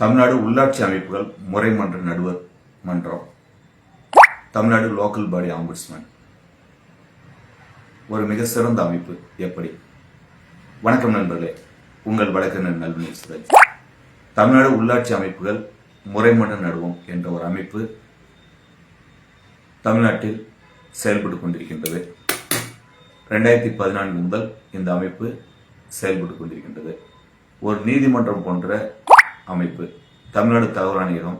தமிழ்நாடு உள்ளாட்சி அமைப்புகள் முறைமன்ற நடுவர் மன்றம். தமிழ்நாடு லோக்கல் பாடி ஆம்புட்ஸ்மேன் ஒரு மிக சிறந்த அமைப்பு எப்படி? வணக்கம் நண்பர்களே. உங்கள் வழக்கறிஞர் நல்வினை சுரஜ் தமிழ்நாடு உள்ளாட்சி அமைப்புகள் முறைமன்ற நடுவோம் என்ற ஒரு அமைப்பு தமிழ்நாட்டில் செயல்பட்டு கொண்டிருக்கின்றது. ரெண்டாயிரத்தி பதினான்கு முதல் இந்த அமைப்பு செயல்பட்டு கொண்டிருக்கின்றது. ஒரு நீதிமன்றம் போன்ற அமைப்பு தமிழ்நாடு தகவல் ஆணையகம்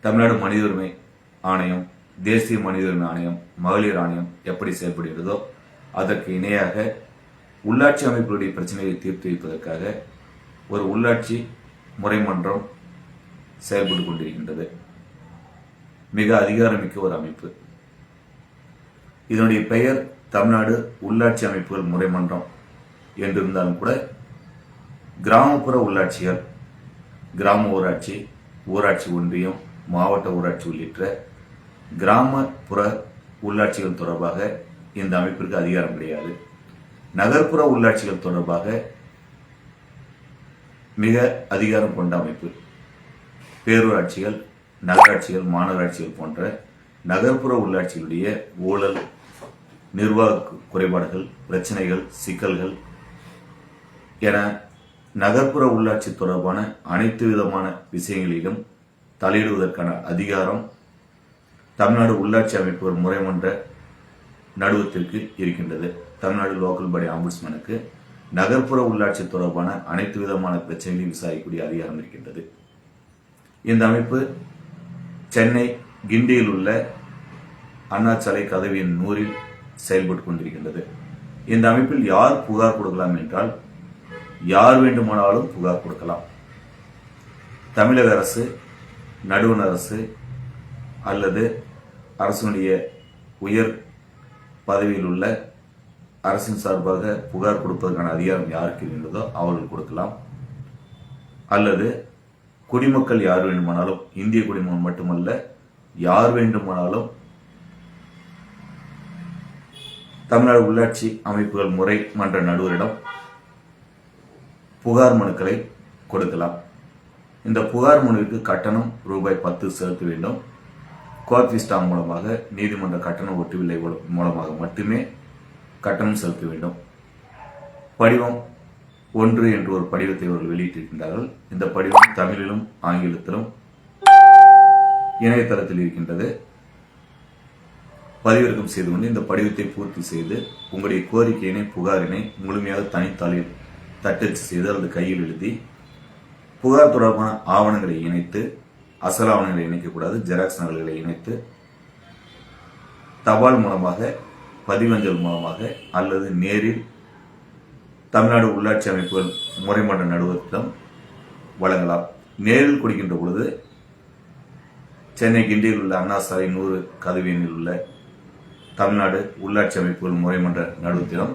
தமிழ்நாடு மனித உரிமை ஆணையம் தேசிய மனித உரிமை ஆணையம் மகளிர் ஆணையம் எப்படி செயல்படுகிறதோ அதற்கு இணையாக உள்ளாட்சி அமைப்புகளுடைய பிரச்சனைகளை தீர்த்து வைப்பதற்காக ஒரு உள்ளாட்சி முறைமன்றம் செயல்பட்டு கொண்டிருக்கின்றது. மிக அதிகாரமிக்க ஒரு அமைப்பு. இதனுடைய பெயர் தமிழ்நாடு உள்ளாட்சி அமைப்புகள் முறைமன்றம் என்றிருந்தாலும் கூட கிராமப்புற உள்ளாட்சிகள் கிராம ஊராட்சி ஊராட்சி ஒன்றியம் மாவட்ட ஊராட்சி உள்ளிட்ட கிராமப்புற உள்ளாட்சிகள் தொடர்பாக இந்த அமைப்பிற்கு அதிகாரம் கிடையாது. நகர்ப்புற உள்ளாட்சிகள் தொடர்பாக மிக அதிகாரம் கொண்ட அமைப்பு. பேரூராட்சிகள் நகராட்சிகள் மாநகராட்சிகள் போன்ற நகர்ப்புற உள்ளாட்சிகளுடைய ஊழல் நிர்வாக குறைபாடுகள் பிரச்சனைகள் சிக்கல்கள் என நகர்ப்புற உள்ளாட்சி தொடர்பான அனைத்து விதமான விஷயங்களிலும் தலையிடுவதற்கான அதிகாரம் தமிழ்நாடு உள்ளாட்சி அமைப்புகள் முறைமன்ற நடுவத்திற்கு இருக்கின்றது. தமிழ்நாடு லோக்கல் பாடி ஆம்புட்ஸ்மேனுக்கு நகர்ப்புற உள்ளாட்சி தொடர்பான அனைத்து விதமான பிரச்சனைகளையும் விசாரிக்கக்கூடிய அதிகாரம் இருக்கின்றது. இந்த அமைப்பு சென்னை கிண்டியில் உள்ள அண்ணாச்சாலை கதவியின் நூறில் செயல்பட்டு கொண்டிருக்கின்றது. இந்த அமைப்பில் யார் புகார் கொடுக்கலாம் என்றால் யார் வேண்டுமானாலும் புகார் கொடுக்கலாம். தமிழக அரசு நடுவண் அரசு அல்லது அரசனுடைய உயர் பதவியில் உள்ள அரசின் சார்பாக புகார் கொடுப்பதற்கான அதிகாரம் யாருக்கு இருக்கின்றதோ அவர்கள் கொடுக்கலாம். அல்லது குடிமக்கள் யார் வேண்டுமானாலும் இந்திய குடிமகன் மட்டுமல்ல யார் வேண்டுமானாலும் தமிழ்நாடு உள்ளாட்சி அமைப்புகள் முறை மன்ற நடுவரிடம் புகார் மனுக்களை கொடுக்கலாம். இந்த புகார் மனுவிற்கு கட்டணம் ரூபாய் பத்து செலுத்த வேண்டும். கோர்ட் மூலமாக நீதிமன்ற கட்டண ஒட்டுவில்லை மூலமாக மட்டுமே கட்டணம் செலுத்த வேண்டும். படிவம் ஒன்று என்று ஒரு படிவத்தை அவர்கள் வெளியிட்டிருக்கின்றார்கள். இந்த படிவம் தமிழிலும் ஆங்கிலத்திலும் இணையதளத்தில் இருக்கின்றது. பதிவிறக்கம் செய்து கொண்டு இந்த படிவத்தை பூர்த்தி செய்து உங்களுடைய கோரிக்கையினை புகாரினை முழுமையாக தனித்தாளில் தட்டச்சு செய்து அல்லது கையில் எழுதி புகார் தொடர்பான ஆவணங்களை இணைத்து அசல் ஆவணங்களை இணைக்கக்கூடாது ஜெராக்ஸ் நகல்களை இணைத்து தபால் மூலமாக பதிவஞ்சல் மூலமாக அல்லது நேரில் தமிழ்நாடு உள்ளாட்சி அமைப்புகள் முறைமன்ற நடுவத்திடம் வழங்கலாம். நேரில் கொடுக்கின்ற பொழுது சென்னை கிண்டியில் உள்ள அண்ணா சாலை நூறு கதவியனில் உள்ள தமிழ்நாடு உள்ளாட்சி அமைப்புகள் முறைமன்ற நடுவத்திடம்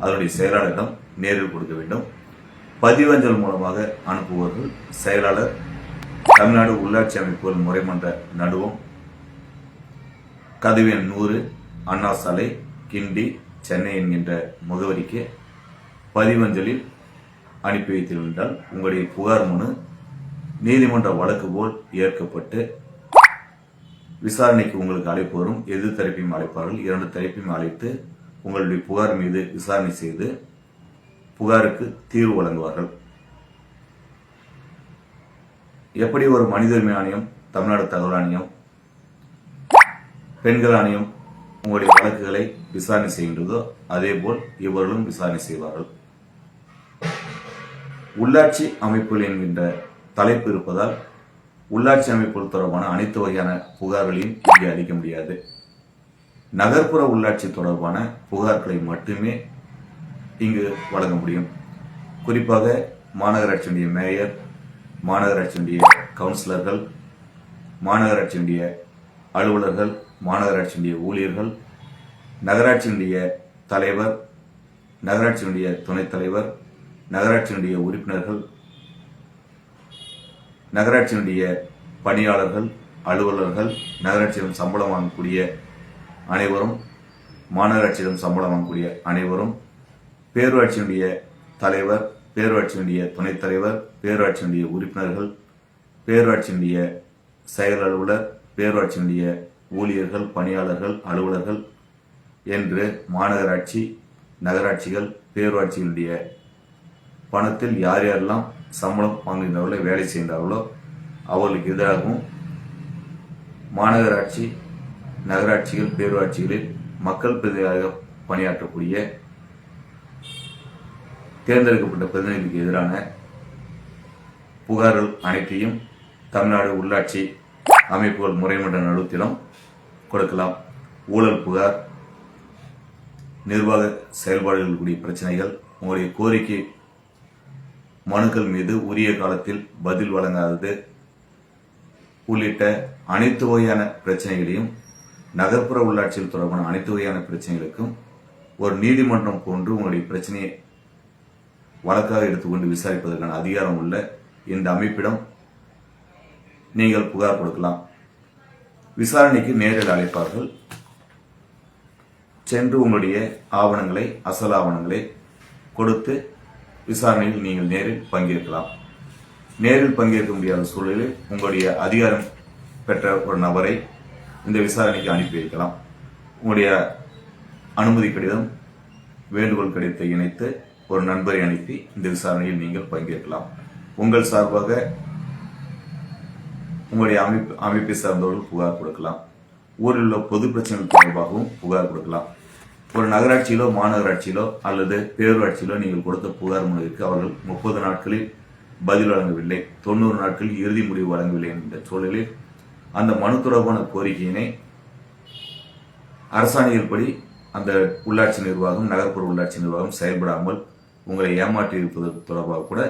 அதனுடைய செயலாளரிடம் நேரில் கொடுக்க வேண்டும். பதிவஞ்சல் மூலமாக அனுப்புபவர்கள் செயலாளர் தமிழ்நாடு உள்ளாட்சி அமைப்புகள் முறைமன்ற நடுவம் கதவியன் நூறு அண்ணா சாலை கிண்டி சென்னை என்கின்ற முகவரிக்கு பதிவஞ்சலில் அனுப்பி வைத்திருந்தால் உங்களுடைய புகார் மனு நீதிமன்ற வழக்கு போல் ஏற்கப்பட்டு விசாரணைக்கு உங்களுக்கு அழைப்பு வரும். எதிர் தரப்பையும் அழைப்பார்கள். இரண்டு தரப்பையும் அழைத்து உங்களுடைய புகார் மீது விசாரணை செய்து புகாருக்கு தீர்வு வழங்குவார்கள். எப்படி ஒரு மனிதர்மை ஆணையம் தமிழ்நாடு தகவல் ஆணையம் பெண்கள் ஆணையம் உங்களுடைய வழக்குகளை விசாரணை செய்கின்றதோ அதே போல் இவர்களும் விசாரணை செய்வார்கள். உள்ளாட்சி அமைப்புகள் என்கின்ற தலைப்பு இருப்பதால் உள்ளாட்சி அமைப்புகள் தொடர்பான அனைத்து வகையான புகார்களையும் இங்கே அளிக்க முடியாது. நகர்ப்புற உள்ளாட்சி தொடர்பான புகார்களை மட்டுமே இங்கு வழங்க முடியும். குறிப்பாக மாநகராட்சியினுடைய மேயர் மாநகராட்சியினுடைய கவுன்சிலர்கள் மாநகராட்சியினுடைய அலுவலர்கள் மாநகராட்சியினுடைய ஊழியர்கள் நகராட்சியினுடைய தலைவர் நகராட்சியினுடைய துணைத் தலைவர் நகராட்சியினுடைய உறுப்பினர்கள் நகராட்சியினுடைய பணியாளர்கள் அலுவலர்கள் நகராட்சியிடம் சம்பளம் வாங்கக்கூடிய அனைவரும் மாநகராட்சியிடம் சம்பளம் வாங்கக்கூடிய அனைவரும் பேரூராட்சியினுடைய தலைவர் பேரூராட்சியினுடைய துணைத் தலைவர் பேரூராட்சியினுடைய உறுப்பினர்கள் பேரூராட்சியினுடைய செயல் அலுவலர் பேரூராட்சியினுடைய ஊழியர்கள் பணியாளர்கள் அலுவலர்கள் என்று மாநகராட்சி நகராட்சிகள் பேரூராட்சிகளுடைய பணத்தில் யார் யாரெல்லாம் சம்பளம் வாங்குகின்றவர்களோ வேலை செய்கின்றார்களோ அவர்களுக்கு எதிராகவும் மாநகராட்சி நகராட்சிகள் பேரூராட்சிகளில் மக்கள் பிரதிநிதியாக பணியாற்றக்கூடிய தேர்ந்தெடுக்கப்பட்ட பிரதிநிதிக்கு எதிரான புகார்கள் அனைத்தையும் தமிழ்நாடு உள்ளாட்சி அமைப்புகள் முறைமன்ற நடுத்திலும் கொடுக்கலாம். ஊழல் புகார் நிர்வாக செயல்பாடுகள் கூடிய பிரச்சனைகள் உங்களுடைய கோரிக்கை மனுக்கள் மீது உரிய காலத்தில் பதில் வழங்காதது உள்ளிட்ட அனைத்து வகையான பிரச்சனைகளையும் நகர்ப்புற உள்ளாட்சியில் தொடர்பான அனைத்து வகையான பிரச்சனைகளுக்கும் ஒரு நீதிமன்றம் போன்று உங்களுடைய பிரச்சனையை வழக்காக எடுத்துக்கொண்டு விசாரிப்பதற்கான அதிகாரம் உள்ள இந்த அமைப்பிடம் நீங்கள் புகார் கொடுக்கலாம். விசாரணைக்கு நேரில் அழைப்பார்கள். சென்று உங்களுடைய ஆவணங்களை அசல் ஆவணங்களை கொடுத்து விசாரணையில் நீங்கள் நேரில் பங்கேற்கலாம். நேரில் பங்கேற்க முடியாத சூழலில் உங்களுடைய அதிகாரம் பெற்ற ஒரு நபரை இந்த விசாரணைக்கு அனுப்பி வைக்கலாம். உங்களுடைய அனுமதி கடிதம் வேண்டுகோள் கடிதத்தை இணைத்து ஒரு நண்பரை அனுப்பி இந்த விசாரணையில் நீங்கள் பங்கேற்கலாம். உங்கள் சார்பாக உங்களுடைய அமைப்பு அமைப்பை சார்ந்தவர்கள் புகார் கொடுக்கலாம். ஊரில் உள்ள பொது பிரச்சனைகள் தொடர்பாகவும் புகார் கொடுக்கலாம். ஒரு நகராட்சியிலோ மாநகராட்சியிலோ அல்லது பேரூராட்சியிலோ நீங்கள் கொடுத்த புகார் மனுவிற்கு அவர்கள் முப்பது நாட்களில் பதில் வழங்கவில்லை. தொண்ணூறு நாட்களில் இறுதி முடிவு வழங்கவில்லை என்ற சூழலில் அந்த மனு தொடர்பான கோரிக்கையினை அரசாணையின்படி படி அந்த உள்ளாட்சி நிர்வாகம் நகர்ப்புற உள்ளாட்சி நிர்வாகம் செயல்படாமல் உங்களை ஏமாற்றி இருப்பது தொடர்பாக கூட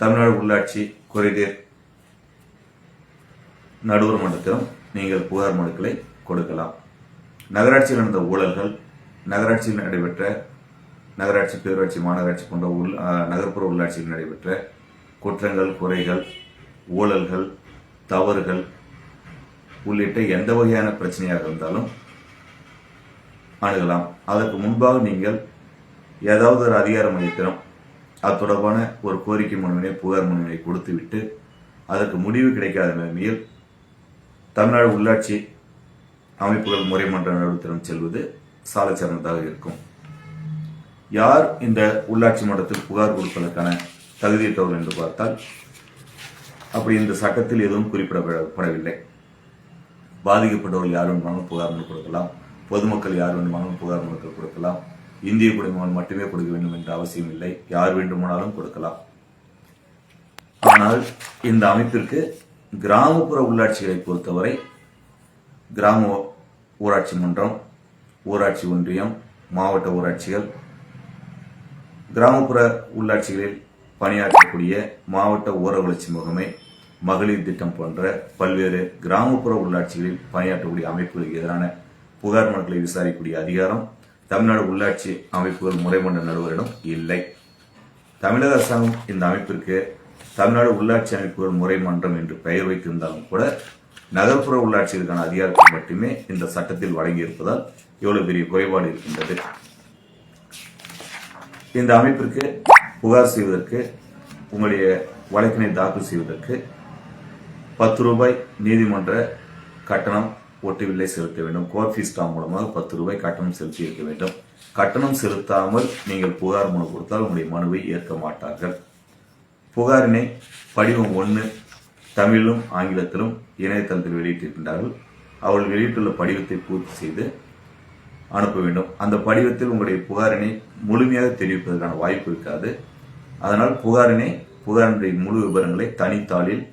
தமிழ்நாடு உள்ளாட்சி குறைதீர் நடுவர் மன்றத்திலும் நீங்கள் புகார் மனுக்களை கொடுக்கலாம். நகராட்சியில் நடந்த ஊழல்கள் நகராட்சியில் நடைபெற்ற நகராட்சி பேரூராட்சி மாநகராட்சி போன்ற உள் நகர்ப்புற உள்ளாட்சியில் நடைபெற்ற குற்றங்கள் குறைகள் ஊழல்கள் தவறுகள் உள்ளிட்ட எந்த வகையான பிரச்சனையாக இருந்தாலும் அணுகலாம். அதற்கு முன்பாக நீங்கள் ஏதாவது ஒரு அதிகார மையத்திடம் அது தொடர்பான ஒரு கோரிக்கை மனுவினை புகார் மனுவினை கொடுத்துவிட்டு அதற்கு முடிவு கிடைக்காத நிலைமையில் தமிழ்நாடு உள்ளாட்சி அமைப்புகள் முறைமன்ற நடுத்தரம் செல்வது சாலை சிறந்ததாக இருக்கும். யார் இந்த உள்ளாட்சி மன்றத்தில் புகார் கொடுப்பதற்கான தகுதியற்றவர்கள் என்று பார்த்தால் அப்படி இந்த சட்டத்தில் எதுவும் குறிப்பிடப்படவில்லை. பாதிக்கப்பட்டவர்கள் யார் வேண்டுமானாலும் புகார் மனு கொடுக்கலாம். பொதுமக்கள் யார் வேண்டுமானாலும் புகார் மனுக்கள் கொடுக்கலாம். இந்திய குடிமகன் மட்டுமே கொடுக்க வேண்டும் என்ற அவசியம் இல்லை. யார் வேண்டுமானாலும் கொடுக்கலாம். ஆனால் இந்த அமைப்பிற்கு கிராமப்புற உள்ளாட்சிகளை பொறுத்தவரை கிராம ஊராட்சி மன்றம் ஊராட்சி ஒன்றியம் மாவட்ட ஊராட்சிகள் கிராமப்புற உள்ளாட்சிகளில் பணியாற்றக்கூடிய மாவட்ட ஊர வளர்ச்சி முகமை மகளிர் திட்டம் போன்ற பல்வேறு கிராமப்புற உள்ளாட்சிகளில் பணியாற்றக்கூடிய அமைப்புகளுக்கு எதிரான புகார் மனுக்களை விசாரிக்கக்கூடிய அதிகாரம் தமிழ்நாடு உள்ளாட்சி அமைப்புகள் முறைமன்ற நடுவரிடம் இல்லை. தமிழக அரசாங்கம் இந்த அமைப்பிற்கு தமிழ்நாடு உள்ளாட்சி அமைப்புகள் முறை மன்றம் என்று பெயர் வைத்திருந்தாலும் கூட நகர்ப்புற உள்ளாட்சிகளுக்கான அதிகாரத்தை மட்டுமே இந்த சட்டத்தில் வழங்கியிருப்பதால் இவ்வளவு பெரிய குறைபாடு இருக்கின்றது. இந்த அமைப்பிற்கு புகார் செய்வதற்கு உங்களுடைய வழக்கினை தாக்கல் செய்வதற்கு பத்து ரூபாய் நீதிமன்ற கட்டணம் ஒட்டுவில்லை செலுத்த வேண்டும். கோர்ட் ஃபீஸ் மூலமாக பத்து ரூபாய் கட்டணம் செலுத்தி இருக்க வேண்டும். கட்டணம் செலுத்தாமல் நீங்கள் புகார் மனு கொடுத்தால் உங்களுடைய மனுவை ஏற்க மாட்டார்கள். புகாரினை படிவம் ஒன்று தமிழிலும் ஆங்கிலத்திலும் இணையதளத்தில் வெளியிட்டிருக்கின்றார்கள். அவர்கள் வெளியிட்டுள்ள படிவத்தை பூர்த்தி செய்து அனுப்ப வேண்டும். அந்த படிவத்தில் உங்களுடைய புகாரினை முழுமையாக தெரிவிப்பதற்கான வாய்ப்பு இருக்காது. அதனால் புகாரினை புகாரினுடைய முழு விவரங்களை தனித்தாளில்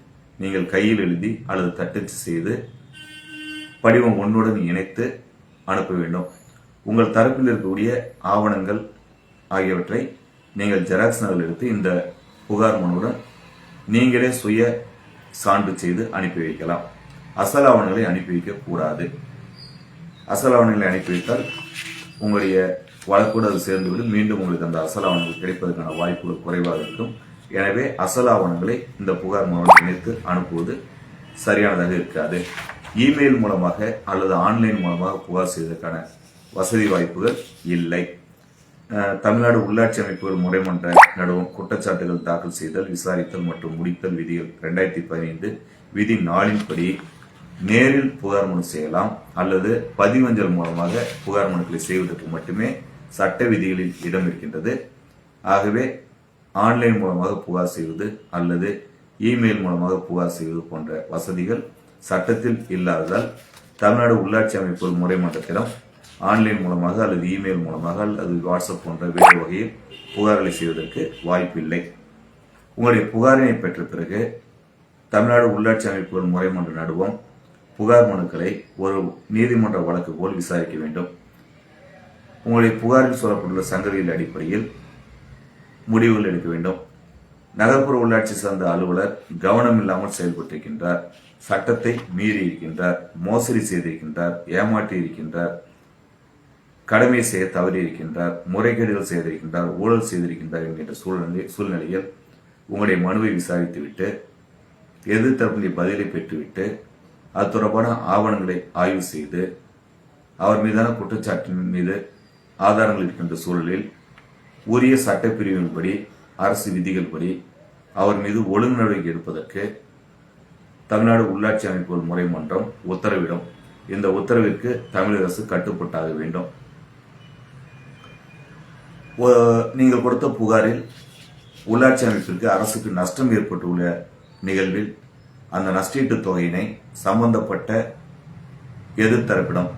நீங்கள் கையில் எழுதி அல்லது தட்டச்சு செய்து படிவம் ஒன்றுடன் இணைத்து அனுப்ப வேண்டும். உங்கள் தரப்பில் இருக்கக்கூடிய ஆவணங்கள் ஆகியவற்றை நீங்கள் ஜெராக்ஸ் நகல் எடுத்து இந்த புகார் மனுவுடன் நீங்களே சுய சான்று செய்து அனுப்பி வைக்கலாம். அசல் ஆவணங்களை அனுப்பி வைக்க கூடாது. அசல் ஆவணங்களை அனுப்பி வைத்தால் உங்களுடைய வழக்கோடு அது சேர்ந்துவிடும். மீண்டும் உங்களுக்கு அந்த அசல் ஆவணங்கள் கிடைப்பதற்கான வாய்ப்புகள் குறைவாக இருக்கும். எனவே அசல் ஆவணங்களை இந்த புகார் மூலம் இணைத்து அனுப்புவது சரியானதாக இருக்காது. இமெயில் மூலமாக அல்லது ஆன்லைன் மூலமாக புகார் செய்வதற்கான வசதி வாய்ப்புகள் இல்லை. தமிழ்நாடு உள்ளாட்சி அமைப்புகள் முறைமன்ற நடுவும் குற்றச்சாட்டுகள் தாக்கல் செய்தல் விசாரித்தல் மற்றும் முடித்தல் விதிகள் ரெண்டாயிரத்தி பதினைந்து விதி நாளின்படி நேரில் புகார் மனு செய்யலாம் அல்லது பதிவஞ்சல் மூலமாக புகார் மனுக்களை செய்வதற்கு மட்டுமே சட்ட விதிகளில் இடம் இருக்கின்றது. ஆகவே ஆன்லைன் மூலமாக புகார் செய்வது அல்லது இமெயில் மூலமாக புகார் செய்வது போன்ற வசதிகள் சட்டத்தில் இல்லாததால் தமிழ்நாடு உள்ளாட்சி அமைப்பு முறைமன்றத்திடம் ஆன்லைன் மூலமாக அல்லது இமெயில் மூலமாக அல்லது வாட்ஸ்அப் போன்ற வேறு வகையில் புகார்களை செய்வதற்கு வாய்ப்பில்லை. உங்களுடைய புகாரினை பெற்ற பிறகு தமிழ்நாடு உள்ளாட்சி அமைப்புகள் முறைமன்ற நடுவம். புகார் மனுக்களை ஒரு நீதிமன்ற வழக்கு போல் விசாரிக்க வேண்டும். உங்களுடைய புகாரில் சொல்லப்பட்டுள்ள சங்கதியின் அடிப்படையில் முடிவுகள் எடுக்க வேண்டும். நகர்ப்புற உள்ளாட்சி சார்ந்த அலுவலர் கவனம் இல்லாமல் செயல்பட்டிருக்கின்றார். சட்டத்தை மீறி இருக்கின்றார் மோசடி செய்திருக்கின்றார் ஏமாற்றி இருக்கின்றார் கடமை செய்ய தவறி இருக்கின்றார் முறைகேடுகள் செய்திருக்கின்றார் ஊழல் செய்திருக்கின்றார் என்கின்ற சூழ்நிலை சூழ்நிலையில் உங்களுடைய மனுவை விசாரித்துவிட்டு எதிர்த்தரப்பினுடைய பதிலை பெற்றுவிட்டு அது தொடர்பான ஆவணங்களை ஆய்வு செய்து அவர் மீதான குற்றச்சாட்டின் மீது ஆதாரங்கள் இருக்கின்ற சூழலில் உரிய சட்டப்பிரிவின்படி அரசு விதிகள் படி அவர் மீது ஒழுங்கு நடவடிக்கை எடுப்பதற்கு தமிழ்நாடு உள்ளாட்சி அமைப்புகள் முறைமன்றம் உத்தரவிடும். இந்த உத்தரவிற்கு தமிழக அரசு கட்டுப்பட்டாக வேண்டும். நீங்கள் கொடுத்த புகாரில் உள்ளாட்சி அமைப்பிற்கு அரசுக்கு நஷ்டம் ஏற்பட்டுள்ள நிகழ்வில் அந்த நஷ்டீட்டு தொகையினை சம்பந்தப்பட்ட எதிர்த்தரப்பிடம்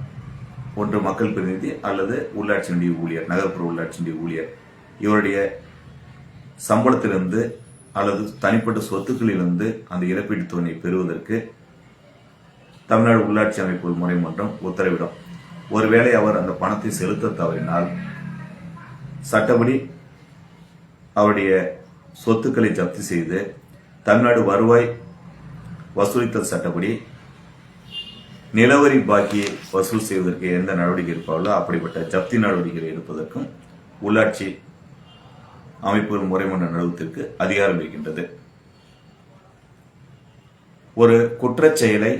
ஒன்று மக்கள் பிரதிநிதி அல்லது உள்ளாட்சியினுடைய ஊழியர் நகர்ப்புற உள்ளாட்சியினுடைய ஊழியர். இவருடைய சம்பளத்திலிருந்து அல்லது தனிப்பட்ட சொத்துக்களிலிருந்து அந்த இழப்பீட்டுத் தொகையை பெறுவதற்கு தமிழ்நாடு உள்ளாட்சி அமைப்புகள் முறைமன்றம் உத்தரவிடும். ஒருவேளை அவர் அந்த பணத்தை செலுத்த தவறினால் சட்டப்படி அவருடைய சொத்துக்களை ஜப்தி செய்து தமிழ்நாடு வருவாய் வசூலித்தல் சட்டப்படி நிலவரி பாக்கியை வசூல் செய்வதற்கு எந்த நடவடிக்கை இருப்பார்களோ அப்படிப்பட்ட ஜப்தி நடவடிக்கைகளை எடுப்பதற்கும் உள்ளாட்சி அமைப்புகள் முறைமன்ற நிறுவத்திற்கு அதிகாரம் இருக்கின்றது. ஒரு குற்றச் செயலை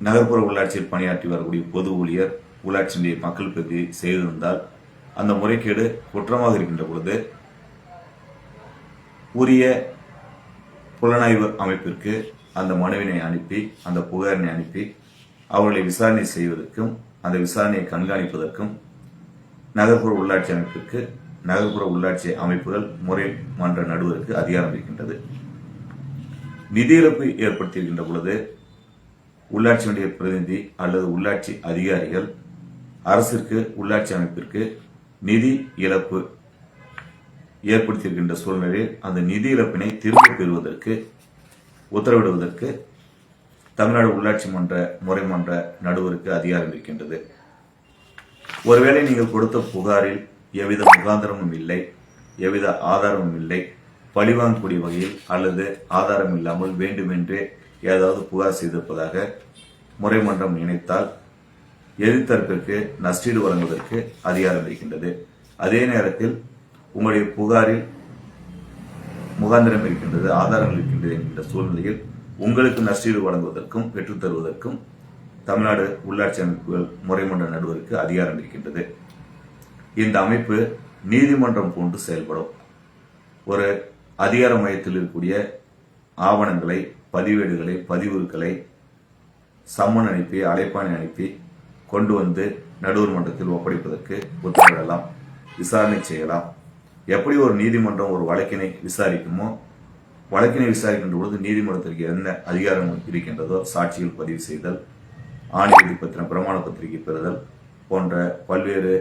நகர்ப்புற உள்ளாட்சியில் பணியாற்றி வரக்கூடிய பொது ஊழியர் உள்ளாட்சியினுடைய மக்கள் பிரதி செய்திருந்தால் அந்த முறைகேடு குற்றமாக இருக்கின்ற பொழுது உரிய புலனாய்வு அமைப்பிற்கு அந்த மனுவினை அனுப்பி அந்த புகாரினை அனுப்பி அவர்களை விசாரணை செய்வதற்கும் அந்த விசாரணையை கண்காணிப்பதற்கும் நகர்ப்புற உள்ளாட்சி அமைப்பிற்கு நகர்ப்புற உள்ளாட்சி அமைப்புகள் முறை மன்ற நடுவருக்கு அதிகாரம் இருக்கின்றது. நிதி இழப்பு ஏற்படுத்தியிருக்கின்ற பொழுது உள்ளாட்சி உள்ளாட்சியினுடைய பிரதிநிதி அல்லது உள்ளாட்சி அதிகாரிகள் அரசிற்கு உள்ளாட்சி அமைப்பிற்கு நிதி இழப்பு ஏற்படுத்தியிருக்கின்ற சூழ்நிலையில் அந்த நிதி இழப்பினை திரும்பப் பெறுவதற்கு உத்தரவிடுவதற்கு தமிழ்நாடு உள்ளாட்சி மன்ற முறைமன்ற நடுவருக்கு அதிகாரம் இருக்கின்றது. ஒருவேளை நீங்கள் கொடுத்த புகாரில் எவ்வித முகாந்திரமும் இல்லை எவ்வித ஆதாரமும் இல்லை. பழிவாங்கக்கூடிய வகையில் அல்லது ஆதாரம் இல்லாமல் வேண்டுமென்றே ஏதாவது புகார் செய்திருப்பதாக முறைமன்றம் நினைத்தால் எதிர்த்தரப்பிற்கு நஷ்டீடு வழங்குவதற்கு அதிகாரம் இருக்கின்றது. அதே நேரத்தில் உங்களுடைய புகாரில் முகாந்திரம் இருக்கின்றது ஆதாரங்கள் இருக்கின்றது என்கின்ற சூழ்நிலையில் உங்களுக்கு நஷ்டீடு வழங்குவதற்கும் பெற்றுத்தருவதற்கும் தமிழ்நாடு உள்ளாட்சி அமைப்புகள் முறைமன்ற நடுவருக்கு அதிகாரம் இருக்கின்றது. இந்த அமைப்பு நீதிமன்றம் போன்று செயல்படும். ஒரு அதிகார மையத்தில் இருக்கக்கூடிய ஆவணங்களை பதிவேடுகளை பதிவுகளை சம்மன் அனுப்பி அழைப்பானை அனுப்பி கொண்டு வந்து நடுவர் மன்றத்தில் ஒப்படைப்பதற்கு உத்தரவிடலாம் விசாரணை செய்யலாம். எப்படி ஒரு நீதிமன்றம் ஒரு வழக்கினை விசாரிக்குமோ வழக்கினை விசாரிக்கின்ற பொழுது நீதிமன்றத்திற்கு என்ன அதிகாரம் இருக்கின்றதோ சாட்சிகள் பதிவு செய்தல் ஆணையதி பத்திரம் பிரமாண பத்திரிகை பெறுதல் போன்ற பல்வேறு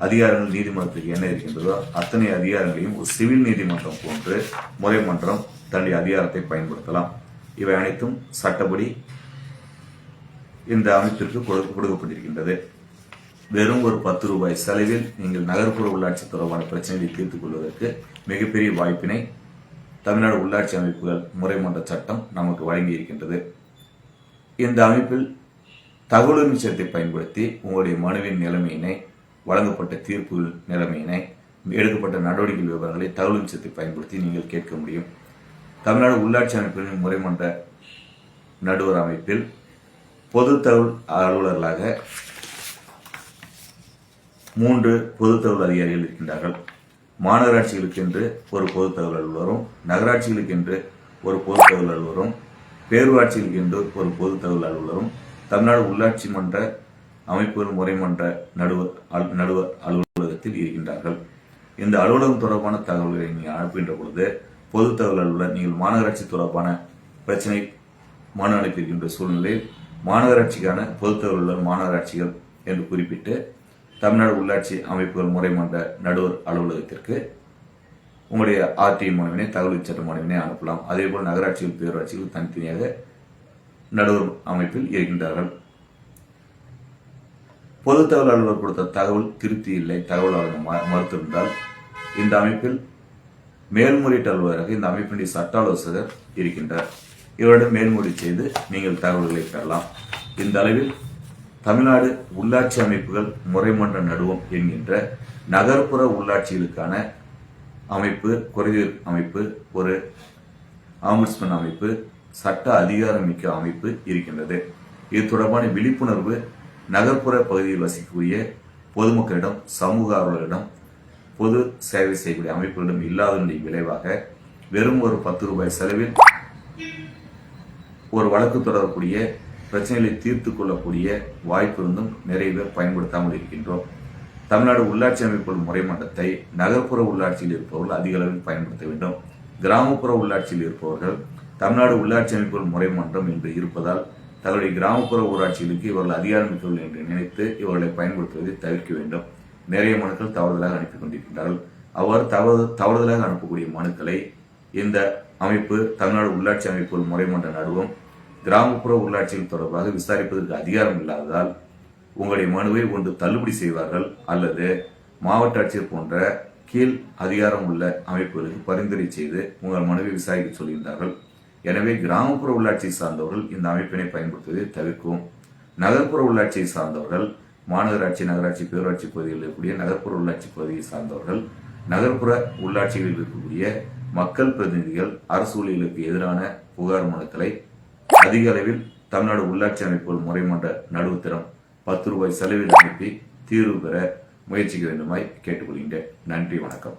அதிகாரங்கள் நீதிமன்றத்துக்கு என்ன இருக்கின்றதோ அத்தனை அதிகாரங்களையும் ஒரு சிவில் நீதிமன்றம் போன்று முறைமன்றம் தன்னுடைய அதிகாரத்தை பயன்படுத்தலாம். இவை அனைத்தும் சட்டப்படி இந்த அமைப்பிற்கு கொடு- கொடுக்கப்பட்டிருக்கின்றது. வெறும் ஒரு பத்து ரூபாய் செலவில் நீங்கள் நகர்ப்புற உள்ளாட்சி தொடர்பான பிரச்சனைகளை தீர்த்துக் கொள்வதற்கு மிகப்பெரிய வாய்ப்பினை தமிழ்நாடு உள்ளாட்சி அமைப்புகள் முறைமன்ற சட்டம் நமக்கு வழங்கி இருக்கின்றது. இந்த அமைப்பில் தகவல் நிச்சயத்தை பயன்படுத்தி உங்களுடைய மனுவின் நிலைமையினை வழங்கப்பட்ட தீர்ப்பு நிலைமையினை எடுக்கப்பட்ட நடவடிக்கை விவரங்களை தகவல் நிச்சயத்தை பயன்படுத்தி நீங்கள் கேட்க முடியும். தமிழ்நாடு உள்ளாட்சி அமைப்பின் முறைமன்ற நடுவர் அமைப்பில் பொது தகவல் அலுவலர்களாக மூன்று பொது தகவல் அதிகாரிகள் இருக்கின்றார்கள். மாநகராட்சிகளுக்கென்று ஒரு பொது தகவல் அலுவலரும் நகராட்சிகளுக்கென்று ஒரு பொது தகவல் அலுவலரும் பேரூராட்சிகளுக்கென்று ஒரு பொது தகவல் அலுவலரும் தமிழ்நாடு உள்ளாட்சி மன்ற அமைப்புகள் முறைமன்ற நடுவர் நடுவர் அலுவலகத்தில் இருக்கின்றார்கள். இந்த அலுவலகம் தொடர்பான தகவல்களை நீங்கள் அனுப்புகின்ற பொழுது பொது தகவல் அலுவலர் நீங்கள் மாநகராட்சி தொடர்பான பிரச்சனை மனு அனுப்பியிருக்கின்ற சூழ்நிலையில் மாநகராட்சிக்கான பொது தகவல் அலுவலர் மாநகராட்சிகள் என்று குறிப்பிட்டு தமிழ்நாடு உள்ளாட்சி அமைப்புகள் முறைமன்ற நடுவர் அலுவலகத்திற்கு உங்களுடைய ஆர்டிஐ மனுவினை தகவல் சட்ட மனுவினை அனுப்பலாம். அதேபோல் நகராட்சிகள் பேரூராட்சிகள் தனித்தனியாக நடுவர் அமைப்பில் இருக்கின்றார்கள். பொது தகவல் அலுவலர் கொடுத்த தகவல் திருப்தி இல்லை. தகவல் வழங்க ம- மறுத்திருந்தால் இந்த அமைப்பில் மேல்முறையீட்டு அலுவலராக இந்த அமைப்பினுடைய சட்ட ஆலோசகர் இருக்கின்றார். இவரிடம் மேல்முறை செய்து நீங்கள் தகவல்களை பெறலாம். இந்த அளவில் தமிழ்நாடு உள்ளாட்சி அமைப்புகள் முறைமன்ற நடுவோம் என்கின்ற நகர்ப்புற உள்ளாட்சிகளுக்கான அமைப்பு குறைதீர் அமைப்பு ஒரு ஆம்புட்ஸ்மன் அமைப்பு சட்ட அதிகாரமிக்க அமைப்பு இருக்கின்றது. இது தொடர்பான விழிப்புணர்வு நகர்ப்புற பகுதியில் வசிக்கக்கூடிய பொதுமக்களிடம் சமூக ஆர்வலர்களிடம் பொது சேவை செய்யக்கூடிய அமைப்புகளிடம் இல்லாததனுடைய விளைவாக வெறும் ஒரு பத்து ரூபாய் செலவில் ஒரு வழக்கு தொடரக்கூடிய பிரச்சனைகளை தீர்த்து கொள்ளக்கூடிய வாய்ப்பு இருந்தும் நிறைய பேர் பயன்படுத்தாமல் இருக்கின்றோம். தமிழ்நாடு உள்ளாட்சி அமைப்புகள் முறைமன்றத்தை நகர்ப்புற உள்ளாட்சியில் இருப்பவர்கள் அதிக அளவில் பயன்படுத்த வேண்டும். கிராமப்புற உள்ளாட்சியில் இருப்பவர்கள் தமிழ்நாடு உள்ளாட்சி அமைப்புகள் முறைமன்றம் என்று இருப்பதால் தங்களுடைய கிராமப்புற ஊராட்சிகளுக்கு இவர்கள் அதிகாரம் அதிகாரமிக்கவில்லை என்று நினைத்து இவர்களை பயன்படுத்துவதை தவிர்க்க வேண்டும். நிறைய மனுக்கள் தவறுதலாக அனுப்பிக் கொண்டிருக்கின்றார்கள். அவ்வாறு தவறு தவறுதலாக அனுப்பக்கூடிய மனுக்களை இந்த அமைப்பு தமிழ்நாடு உள்ளாட்சி அமைப்புகள் முறைமன்ற நடுவம் கிராமப்புற உள்ளாட்சிகள் தொடர்பாக விசாரிப்பதற்கு அதிகாரம் இல்லாததால் உங்களுடைய மனுவை ஒன்று தள்ளுபடி செய்வார்கள் அல்லது மாவட்ட ஆட்சியர் போன்ற கீழ் அதிகாரம் உள்ள அமைப்புகளுக்கு பரிந்துரை செய்து உங்கள் மனுவை விசாரிக்க சொல்கின்றார்கள். எனவே கிராமப்புற உள்ளாட்சியை சார்ந்தவர்கள் இந்த அமைப்பினை பயன்படுத்துவதை தவிர்க்கும். நகர்ப்புற உள்ளாட்சியை சார்ந்தவர்கள் மாநகராட்சி நகராட்சி பேரூராட்சி பகுதிகளில் இருக்கக்கூடிய நகர்ப்புற உள்ளாட்சி பகுதியை சார்ந்தவர்கள் நகர்ப்புற உள்ளாட்சிகளில் இருக்கக்கூடிய மக்கள் பிரதிநிதிகள் அரசு ஊழியர்களுக்கு எதிரான புகார் மனுக்களை அதிக அளவில் தமிழ்நாடு உள்ளாட்சி அமைப்புகள் முறைமன்ற நடுவுத்திறம் பத்து ரூபாய் செலவில் அனுப்பி தீர்வு பெற முயற்சிக்க வேண்டுமாய் கேட்டுக்கொள்கின்றேன். நன்றி வணக்கம்.